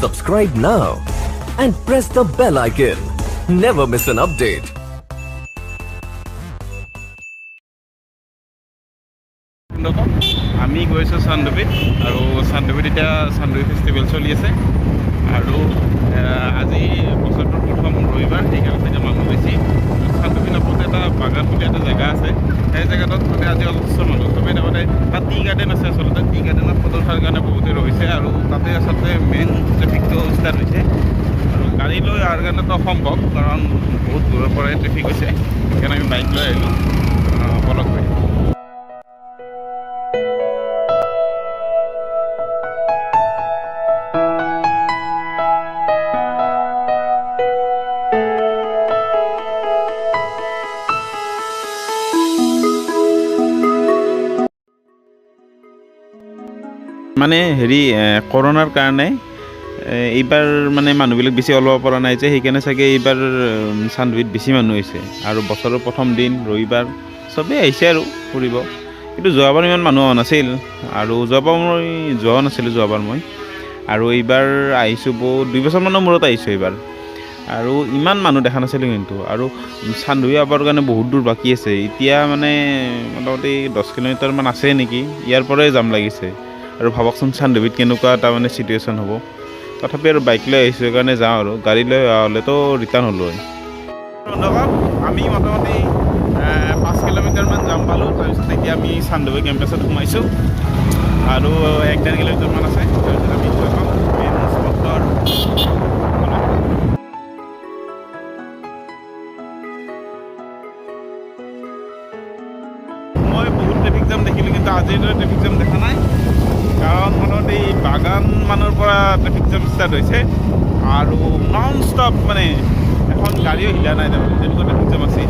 Subscribe now and press the bell icon. Never miss an update. আমি গৈছোঁ চান্দুবিত আৰু চান্দুবিত এতিয়া চান্দুবি ফেষ্টিভেল চলি আছে আৰু আজি বছৰটোৰ প্ৰথম ৰবিবাৰ সেইকাৰণে চাগে মানুহ বেছি চান্দুবি নাপতে এটা বাগান বুলি এটা জেগা আছে সেই জেগাটোত মানে আজি যথেষ্ট মানুহ চবেই তাৰমানে তাত টি গাৰ্ডেন আছে আচলতে। টি গাৰ্ডেনত ফটো উঠাৰ কাৰণে বহুতে ৰৈছে আৰু তাতে আচলতে মেইন ট্ৰেফিকটো ষ্টাৰ্ট হৈছে। আৰু গাড়ী লৈ অহাৰ কাৰণেতো অসম্ভৱ, কাৰণ বহুত দূৰৰ পৰাই ট্ৰেফিক হৈছে। সেইকাৰণে আমি বাইক লৈ আহিলোঁ। পলক হৈ মানে হেৰি কৰোণাৰ কাৰণে এইবাৰ মানে মানুহবিলাক বেছি ওলাব পৰা নাই যে সেইকাৰণে চাগে এইবাৰ উম, বেছি মানুহ হৈছে। আৰু বছৰৰ প্ৰথম দিন ৰবিবাৰ চবেই আহিছে আৰু ফুৰিব। কিন্তু যোৱাবাৰ ইমান মানুহ অহা নাছিল। আৰু যোৱাবাৰ মই যোৱা নাছিলোঁ যোৱাবাৰ মই। আৰু এইবাৰ আহিছোঁ বহুত দুই বছৰমানৰ মূৰত আহিছোঁ এইবাৰ। আৰু ইমান মানুহ দেখা নাছিলোঁ কিন্তু। আৰু চান্দুবি যাবৰ কাৰণে বহুত দূৰ বাকী আছে। এতিয়া মানে মোটামুটি দহ কিলোমিটাৰমান আছে নেকি? ইয়াৰ পৰাই যাম লাগিছে। আৰু ভাবকচোন চান্দুবিত কেনেকুৱা মানে চিটুৱেশ্যন হ'ব। তথাপি আৰু বাইক লৈ আহিছোঁ, সেইকাৰণে যাওঁ আৰু। গাড়ী লৈ হ'লেতো ৰিটাৰ্ণ হ'লোঁ হয় আমি মোটামুটি পাঁচ কিলোমিটাৰমান যাম পালোঁ। তাৰপিছত এতিয়া আমি চান্দুবি কেম্পাছত সোমাইছোঁ। আৰু এক ডেৰ কিলোমিটাৰমান আছে। তাৰপিছত আমি মই বহুত ট্ৰেফিক জাম দেখিলোঁ, কিন্তু দৰে ট্ৰেফিক জাম দেখা নাই। কাৰণ মোটামুটি বাগান মানৰ পৰা ট্ৰেফিক জাম ষ্টাৰ্ট হৈছে আৰু নন ষ্টপ মানে এখন গাড়ীও হিলা নাই তাৰমানে তেনেকুৱা ট্ৰেফিক জাম আছে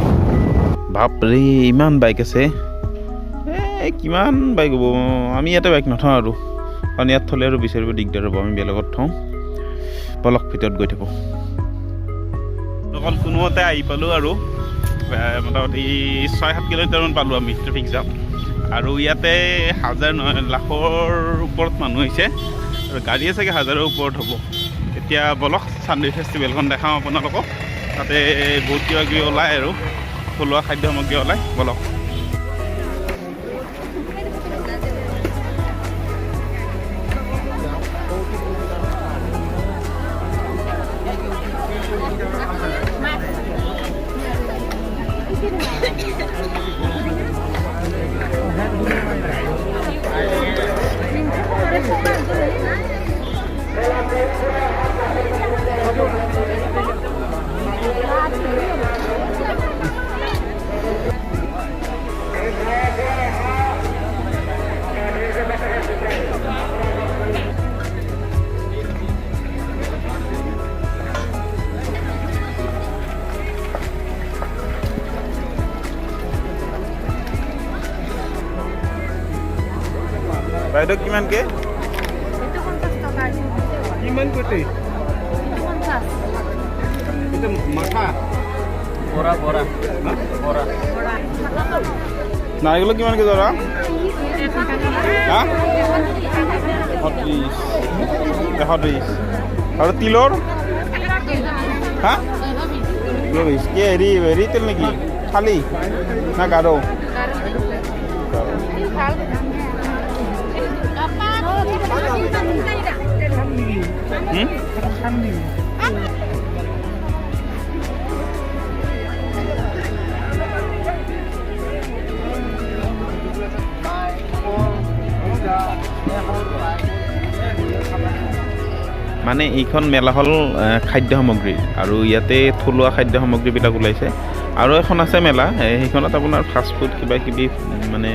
বাপৰে ইমান বাইক আছে। এই কিমান বাইক হ'ব? আমি ইয়াতে বাইক নথওঁ আৰু। কাৰণ ইয়াত থ'লে আৰু বিচাৰিব দিগদাৰ হ'ব আমি বেলেগত থওঁ। পলক ভিতৰত গৈ থাকোঁ। অকল কোনোমতে আহি পালোঁ আৰু। মোটামুটি ছয় সাত কিলোমিটাৰমান পালোঁ আমি ট্ৰেফিক জাম আৰু ইয়াতে হাজাৰ লাখৰ ওপৰত মানুহ হৈছে আৰু গাড়ীয়ে চাগে হাজাৰৰ ওপৰত হ'ব। এতিয়া বলক চান্দুবি ফেষ্টিভেলখন দেখাওঁ আপোনালোকক। তাতে বহুত কিবা কিবি ওলায় আৰু। থলুৱা খাদ্য সামগ্ৰী ওলায়। বলক। বাইদেউ কিমানকৈ এইটো পঞ্চাছ কিমান কোটি? এইটো মাথা? বৰা বৰা। বৰা। নাৰিকলৰ কিমানকৈ জৰা? হা? এশ ত্ৰিছ। এশ ত্ৰিছ। আৰু তিলৰ? হা? কি হেৰি হেৰি তেল নেকি? খালি না গাঢ়? মানে এইখন মেলা হ'ল খাদ্য সামগ্ৰী আৰু ইয়াতে থলুৱা খাদ্য সামগ্ৰীবিলাক ওলাইছে। আৰু এখন আছে মেলা সেইখনত আপোনাৰ ফাষ্ট ফুড কিবা কিবি মানে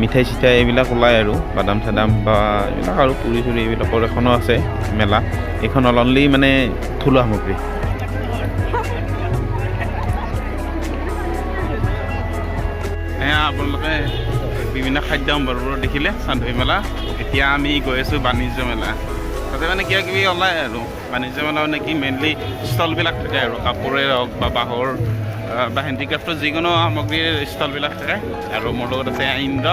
মিঠাই চিঠাই এইবিলাক ওলায় আৰু বাদাম চাদাম বা এইবিলাক আৰু পুৰি চুৰি এইবিলাকৰ এখনো আছে মেলা। এইখন অনলি মানে থলুৱা সামগ্ৰী। এয়া আপোনালোকে বিভিন্ন খাদ্য সম্ভাৰবোৰ দেখিলে চান্দুবি মেলা। এতিয়া আমি গৈ আছোঁ বাণিজ্য মেলা। তাতে মানে কিবা কিবি ওলায় আৰু। বাণিজ্য মেলা মানে কি মেইনলি ষ্টলবিলাক থাকে আৰু। কাপোৰে হওক বা বাঁহৰ বা হেণ্ডিক্ৰাফ্টৰ যিকোনো সামগ্ৰীৰ ষ্টলবিলাক থাকে। আৰু মোৰ লগত আছে ইন্দ্ৰ।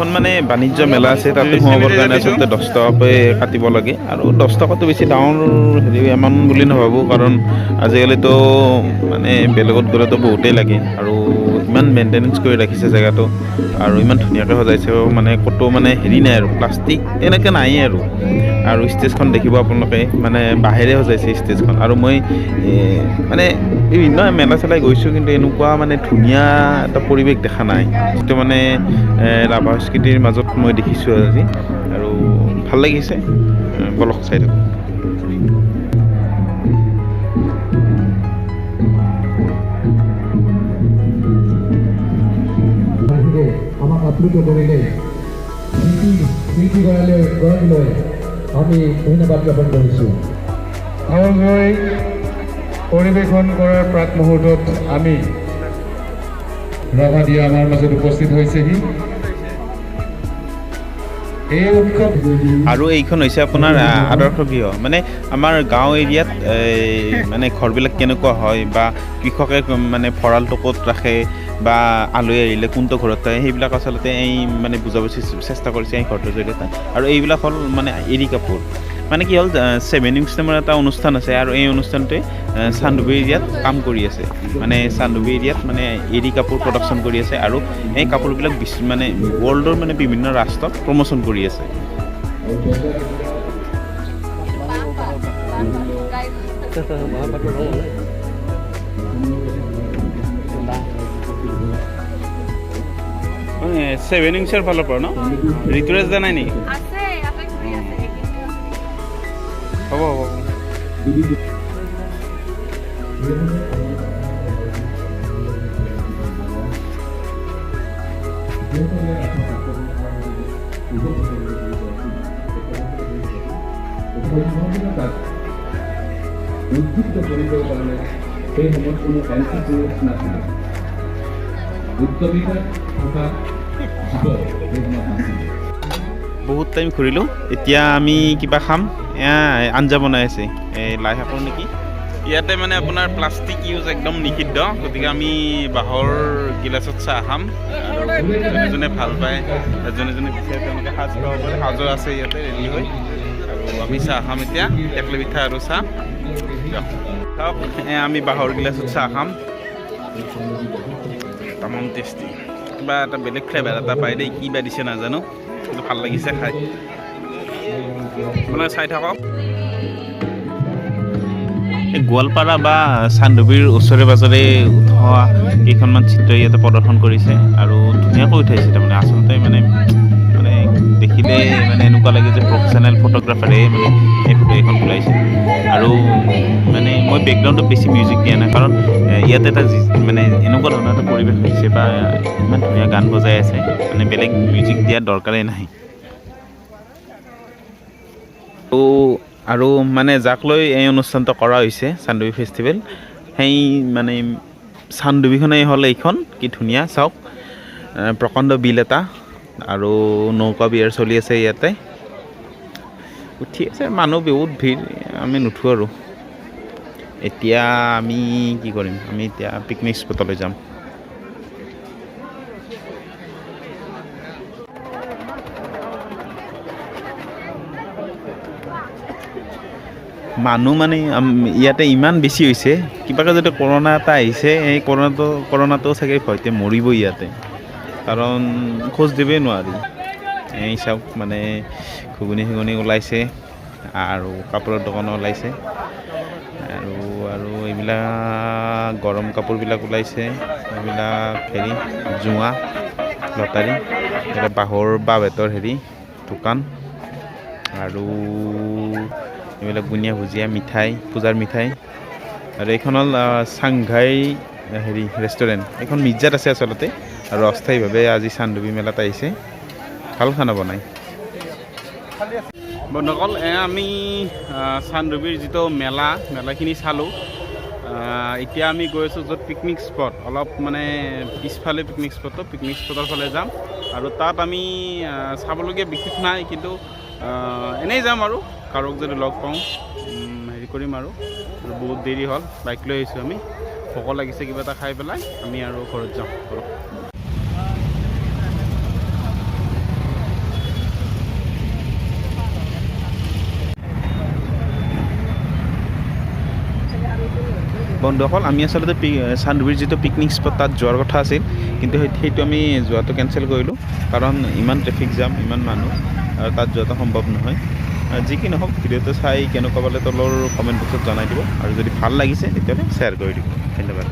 এইখন মানে বাণিজ্য মেলা আছে তাতে সোমাবৰ কাৰণে আচলতে দহ টকাকৈ কাটিব লাগে। আৰু দহ টকাটো বেছি ডাঙৰ হেৰি এমাউণ্ট বুলি নাভাবোঁ কাৰণ আজিকালিতো মানে বেলেগত গ'লেতো বহুতেই লাগে। আৰু ইমান মেইনটেনেঞ্চ কৰি ৰাখিছে জেগাটো আৰু ইমান ধুনীয়াকৈ সজাইছে মানে ক'তো মানে হেৰি নাই আৰু, প্লাষ্টিক এনেকৈ নায়েই আৰু। আৰু ষ্টেজখন দেখিব আপোনালোকে মানে বাঁহেৰে সজাইছে ষ্টেজখন। আৰু মই মানে বিভিন্ন মেলা চেলাই গৈছোঁ, কিন্তু এনেকুৱা মানে ধুনীয়া এটা পৰিৱেশ দেখা নাই। যিটো মানে ৰাভা সংস্কৃতিৰ মাজত মই দেখিছোঁ আজি। আৰু ভালো লাগিছে বলক চাই থাকোঁ। আপ্লুত কৰিলে শিল্পী শিল্পীগৰালৈ গৰাকীলৈ আমি ধন্যবাদ জ্ঞাপন কৰিছোঁ ভাওগৈ পৰিৱেশন কৰাৰ প্ৰাক মুহূৰ্তত আমি। ৰাভা দিয়া আমাৰ মাজত উপস্থিত হৈছেহি এই আৰু এইখন হৈছে আপোনাৰ আদৰ্শ গৃহ। মানে আমাৰ গাঁও এৰিয়াত এই, মানে ঘৰবিলাক কেনেকুৱা হয় বা কৃষকে মানে ভঁৰালটো ক'ত ৰাখে বা আলহী আহিলে কোনটো ঘৰত থাকে সেইবিলাক আচলতে এই মানে বুজাব চেষ্টা কৰিছে এই ঘৰটোৰ জৰিয়তে। আৰু এইবিলাক হ'ল মানে এৰী কাপোৰ। মানে কি হ'ল ছেভেন নামৰ এটা অনুষ্ঠান আছে আৰু এই অনুষ্ঠানটোৱে চান্দুবি এৰিয়াত কাম কৰি আছে। মানে চান্দুবি এৰিয়াত মানে এৰী কাপোৰ প্ৰডাকশ্যন কৰি আছে আৰু এই কাপোৰবিলাক বিশ্ব মানে ৱৰ্ল্ডৰ মানে বিভিন্ন ৰাষ্ট্ৰক প্ৰমোশ্যন কৰি আছে। ছেভেন ইংছৰ ফালৰ পৰা ন ঋতুৰাজ দা নাই নেকি। হ'ব হ'ব উদ্যুক্ত কৰিবৰ কাৰণে সেই সময়ত কোনো এন চি নাছিলে বহুত টাইম ঘূৰিলোঁ। এতিয়া আমি কিবা খাম? আঞ্জা বনাই আছে। এই লাই শাকৰ নেকি? ইয়াতে মানে আপোনাৰ প্লাষ্টিক ইউজ একদম নিষিদ্ধ। গতিকে আমি বাঁহৰ গিলাচত চাহ খাম। আৰু ভালো পায়। যোনে যোনে বিচাৰে তেওঁলোকে সাজ আছে ইয়াতে ৰেডি হৈ আমি চাহ খাম এতিয়া। টেকলি পিঠা আৰু চাহ। আমি বাঁহৰ গিলাচত চাহ খাম। তামাম টেষ্টি কিবা এটা বেলেগ ফ্লেভাৰ এটা পায় দেই, কি বা দিছে নাজানো। কিন্তু ভালো লাগিছে খাই। আপোনালোকে চাই থাকক। এই গোৱালপাৰা বা চান্দুবীৰ ওচৰে পাজৰে উঠোৱা কেইখনমান চিত্ৰ ইয়াতে প্ৰদৰ্শন কৰিছে আৰু ধুনীয়াকৈ উঠাইছে তাৰমানে আচলতে মানে দেখিলে মানে এনেকুৱা লাগে যে প্ৰফেশ্যনেল ফটোগ্ৰাফাৰে মানে এই ফটো এখন ওলাইছে। আৰু মানে মই বেকগ্ৰাউণ্ডত বেছি মিউজিক দিয়া নাই, কাৰণ ইয়াত এটা যি- মানে এনেকুৱা ধৰণৰ এটা পৰিৱেশ হৈছে বা ইমান ধুনীয়া গান বজাই আছে মানে বেলেগ মিউজিক দিয়াৰ দৰকাৰেই নাই। আৰু আৰু মানে যাক লৈ এই অনুষ্ঠানটো কৰা হৈছে, চান্দুবি ফেষ্টিভেল সেই মানে চান্দুবিখনেই হ'ল এইখন, কি ধুনীয়া, চাওক প্ৰকাণ্ড বিল এটা। আৰু নৌকা বিহাৰ চলি আছে ইয়াতে। উঠি আছে, মানুহ বহুত ভিৰ, আমি নুঠোঁ আৰু। এতিয়া আমি কি কৰিম? আমি এতিয়া পিকনিক স্পটলৈ যাম। মানুহ মানে ইয়াতে ইমান বেছি হৈছে। কিবাকৈ যদি কৰোণা এটা আহিছে, এই কৰোণাটো কৰোণাটো চাগে হয়তো মৰিব ইয়াতে। কাৰণ খোজ দিবই নোৱাৰি। এই চাওক মানে ঘুগুনি চুগুনি ওলাইছে আৰু কাপোৰৰ দোকানো ওলাইছে। আৰু আৰু এইবিলাক গৰম কাপোৰবিলাক ওলাইছে। এইবিলাক হেৰি, জোঙা, লটাৰী এটা বাঁহৰ বাঁহ বেতৰ হেৰি, দোকান। আৰু এইবিলাক বুনিয়া ভুজিয়া, মিঠাই, পূজাৰ মিঠাই। আৰু এইখন হ'ল চাংঘাই হেৰি ৰেষ্টুৰেণ্ট এইখন মিৰ্জাত আছে আচলতে। আৰু অস্থায়ীভাৱে আজি চান্দুবি মেলাত আহিছে। ভালো খানা বনায় বন্ধুসকল আমি চান্দুবিৰ যিটো মেলা, মেলাখিনি চালোঁ। এতিয়া আমি গৈ আছোঁ য'ত পিকনিক স্পট অলপ মানে পিছফালে পিকনিক স্পটটো পিকনিক স্পটৰ ফালে যাম। আৰু তাত আমি চাবলগীয়া বিশেষ নাই, কিন্তু এনেই যাম আৰু, কাৰোক যদি লগ পাওঁ হেৰি কৰিম আৰু বহুত দেৰি হ'ল, বাইক লৈ আহিছোঁ আমি। ভোক লাগিছে কিবা এটা খাই পেলাই আমি আৰু ঘৰত যাওঁ বন্ধুসকল আমি আচলতে চান্দুবিৰ যিটো পিকনিক স্পট তাত যোৱাৰ কথা আছিল কিন্তু সেইটো আমি যোৱাটো কেনচেল কৰিলোঁ কাৰণ ইমান ট্ৰেফিক জাম ইমান মানুহ আৰু তাত যোৱাটো সম্ভৱ নহয়। যি কি নহওক ভিডিঅ'টো চাই কেনেকুৱা পালে তলৰ কমেণ্ট বক্সত জনাই দিব। আৰু যদি ভালো লাগিছে, তেতিয়াহ'লে শ্বেয়াৰ কৰি দিব। ধন্যবাদ।